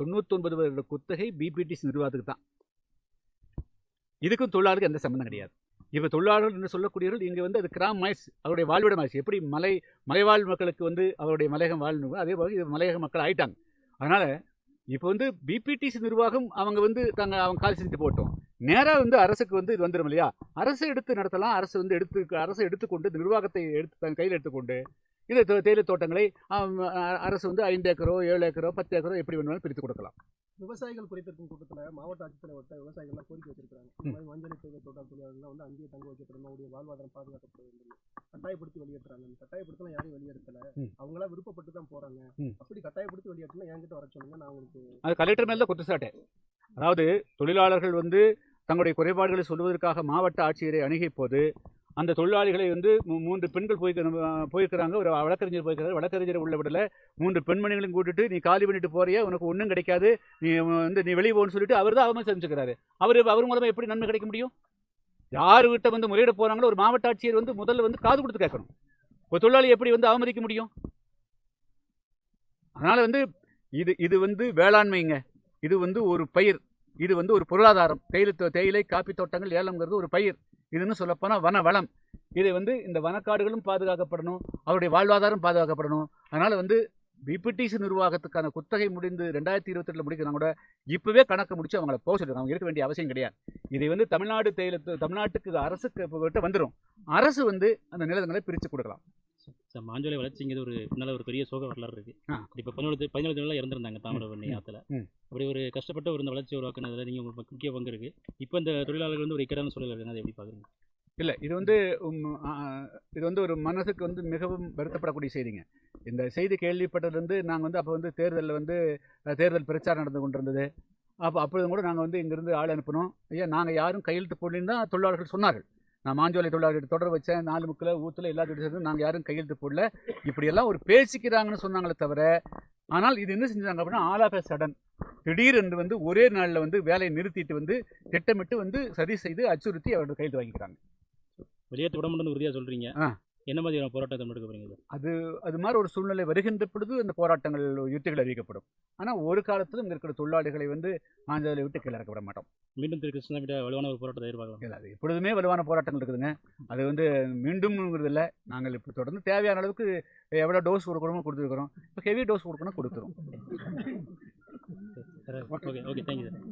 தொண்ணூத்தொன்பது வருட குத்தகை பிபிடிசி நிர்வாகத்துக்கு தான். இதுக்கும் தொழிலாளருக்கு எந்த சம்மந்தம் கிடையாது. இப்போ தொழிலாளர்கள் என்று சொல்லக்கூடியவர்கள் இங்கே வந்து அது கிராம் மைஸ் அவருடைய வாழ்விடம் ஆச்சு எப்படி மலை மலைவாழ் மக்களுக்கு வந்து அவருடைய மலையகம் வாழணும் அதே போல இது மலையக மக்கள் ஆயிட்டாங்க. அதனால் இப்போ வந்து பிபிடிசி நிர்வாகம் அவங்க வந்து தாங்க அவங்க கால் செஞ்சுட்டு போட்டோம். நேராக வந்து அரசுக்கு வந்து இது வந்துடும் இல்லையா? அரசு எடுத்து நடத்தலாம். அரசு வந்து எடுத்து அரசு எடுத்துக்கொண்டு நிர்வாகத்தை எடுத்து தன் கையில் எடுத்துக்கொண்டு இந்த தேயிலை தோட்டங்களை அரசு வந்து ஐந்து ஏக்கரோ ஏழு ஏக்கரோ பத்து ஏக்கரோ எப்படி வேணுமாலும் பிரித்து கொடுக்கலாம். விவசாயிகள் குறைத்திருக்கும் கூட்டத்துல மாவட்ட ஆட்சித்தலைவர்கிட்ட விவசாயிகள்லாம் கோரிக்கை வச்சிருக்காங்க இந்த மாதிரி மஞ்சள் தேயிலை தோட்ட தொழிலாளர்கள் வந்து அங்கேயே தங்க வைக்கப்படணும். அவருடைய வாழ்வாதாரம் பாதுகாக்கப்பட வேண்டும். கட்டாயப்படுத்தி வெளியேற்றுறாங்க. கட்டாயப்படுத்தலாம் யாரையும் வெளியேற்றல. அவங்களா விருப்பப்பட்டு தான் போறாங்க. அப்படி கட்டாயப்படுத்தி வெளியேற்றினா என்கிட்ட வர சொல்லுங்க. நான் உங்களுக்கு அது கலெக்டர் மேல குற்றச்சாட்டு அதாவது தொழிலாளர்கள் வந்து தங்களுடைய குறைபாடுகளை சொல்வதற்காக மாவட்ட ஆட்சியரை அணுகிய போது அந்த தொழிலாளிகளை வந்து மூ- மூன்று பெண்கள் போய் போயிருக்கிறாங்க. ஒரு வழக்கறிஞர் போயிருக்கிறார். வழக்கறிஞர் உள்ள விடல. மூன்று பெண்மணிகளையும் கூட்டிட்டு நீ காலி பண்ணிட்டு போறிய உனக்கு ஒன்றும் கிடைக்காது. நீ வந்து நீ வெளியே போன்னு சொல்லிட்டு அவர் தான் அவமதிச்சு செஞ்சுக்கிறாரு. அவர் அவர் மூலமா எப்படி நன்மை கிடைக்க முடியும்? யாருகிட்ட வந்து முறையிட போறாங்களோ ஒரு மாவட்ட ஆட்சியர் வந்து முதல்ல வந்து காது கொடுத்து கேட்கணும். ஒரு தொழிலாளி எப்படி வந்து அவமதிக்க முடியும்? அதனால வந்து இது இது வந்து வேளாண்மைங்க. இது வந்து ஒரு பயிர். இது வந்து ஒரு பொருளாதாரம். தேயிலை தேயிலை காப்பி தோட்டங்கள் ஏலம்ங்கிறது ஒரு பயிர். இதுன்னு சொல்லப்போனால் வன வளம் இதை வந்து இந்த வனக்காடுகளும் பாதுகாக்கப்படணும் அவருடைய வாழ்வாதாரம் பாதுகாக்கப்படணும். அதனால் வந்து பிபிடிசி நிர்வாகத்துக்கான குத்தகை முடிந்து ரெண்டாயிரத்தி இருபத்தெட்டில் முடிக்கிறாங்க கூட இப்போவே கணக்கு முடிச்சு அவங்கள போக சொல்லிருக்காங்க அவங்க இருக்க வேண்டிய அவசியம் கிடையாது. இதை வந்து தமிழ்நாடு தேயிலை தமிழ்நாட்டுக்கு அரசுக்கு இப்போ வந்துடும் அரசு வந்து அந்த நிலங்களை பிரித்து கொடுக்கலாம். மாஞ்சோலை வளர்ச்சிங்கிறது ஒரு பின்னால் ஒரு பெரிய சோக வரலாறு இருக்கு. இப்போ பதினோரு பதினேழு தொழிலாளர் இறந்துருந்தாங்க தாமிரபரணி ஆற்றுல. அப்படி ஒரு கஷ்டப்பட்ட ஒரு இந்த வளர்ச்சி உருவாக்குனதுல நீங்கள் உங்களுக்கு முக்கிய பங்கு இருக்கு. இப்போ இந்த தொழிலாளர்கள் வந்து ஒரு இக்கடான சூழல் இருக்குங்க. அதை எப்படி பார்க்குறீங்க இல்லை இது வந்து இது வந்து ஒரு மனசுக்கு வந்து மிகவும் வருத்தப்படக்கூடிய செய்திங்க. இந்த செய்தி கேள்விப்பட்டதுலேருந்து நாங்கள் வந்து அப்போ வந்து தேர்தலில் வந்து தேர்தல் பிரச்சாரம் நடந்து கொண்டிருந்தது. அப்போ அப்பொழுதும் கூட நாங்கள் வந்து இங்கேருந்து ஆள் அனுப்பினோம். ஐயா நாங்கள் யாரும் கையெழுத்து போடலன்னு தான் தொழிலாளர்கள் சொன்னார்கள். நான் மாஞ்சோலை தொழிலாளர்கள் தொடர் வச்சேன் நாலு முக்கில் ஊத்தில் எல்லாத்தையும் சேர்ந்து நாங்கள் யாரும் கையெழுத்து போடல. இப்படியெல்லாம் ஒரு பேசிக்கிறாங்கன்னு சொன்னாங்களே தவிர ஆனால் இது என்ன செஞ்சாங்க அப்படின்னா ஆல் ஆஃப் சடன் திடீரென்று வந்து ஒரே நாளில் வந்து வேலையை நிறுத்திட்டு வந்து திட்டமிட்டு வந்து சரி செய்து அச்சுறுத்தி அவர்கள் கையெழுத்து வாங்கிக்கிறாங்க. வெளியேற்ற விட மாட்டேன்னு உறுதியாக சொல்கிறீங்க ஆ. என்ன மாதிரியான போராட்டத்தை முன்னெடுக்க போறீங்க? அது அது மாதிரி ஒரு சூழ்நிலை வருகின்ற பொழுது அந்த போராட்டங்கள் யுத்திகள் அறிவிக்கப்படும். ஆனால் ஒரு காலத்திலும் இங்க இருக்கிற தொழிலாளிகளை வந்து மாஞ்சலை விட்டு கீழே இறக்க விட மாட்டோம். மீண்டும் திரு கிருஷ்ணாவிட வலுவான ஒரு போராட்டத்தை எதிர்பார்க்கலாம். இல்ல, அது எப்பொழுதுமே வலுவான போராட்டங்கள் இருக்குதுங்க. அது வந்து மீண்டும்ங்கிறது இல்லை. நாங்கள் இப்போ தொடர்ந்து தேவையான அளவுக்கு எவ்வளோ டோஸ் கொடுக்கணுமோ கொடுத்துருக்குறோம். இப்போ ஹெவி டோஸ் கொடுக்கணும் கொடுத்துரும் ஓகே ஓகே. Thank you sir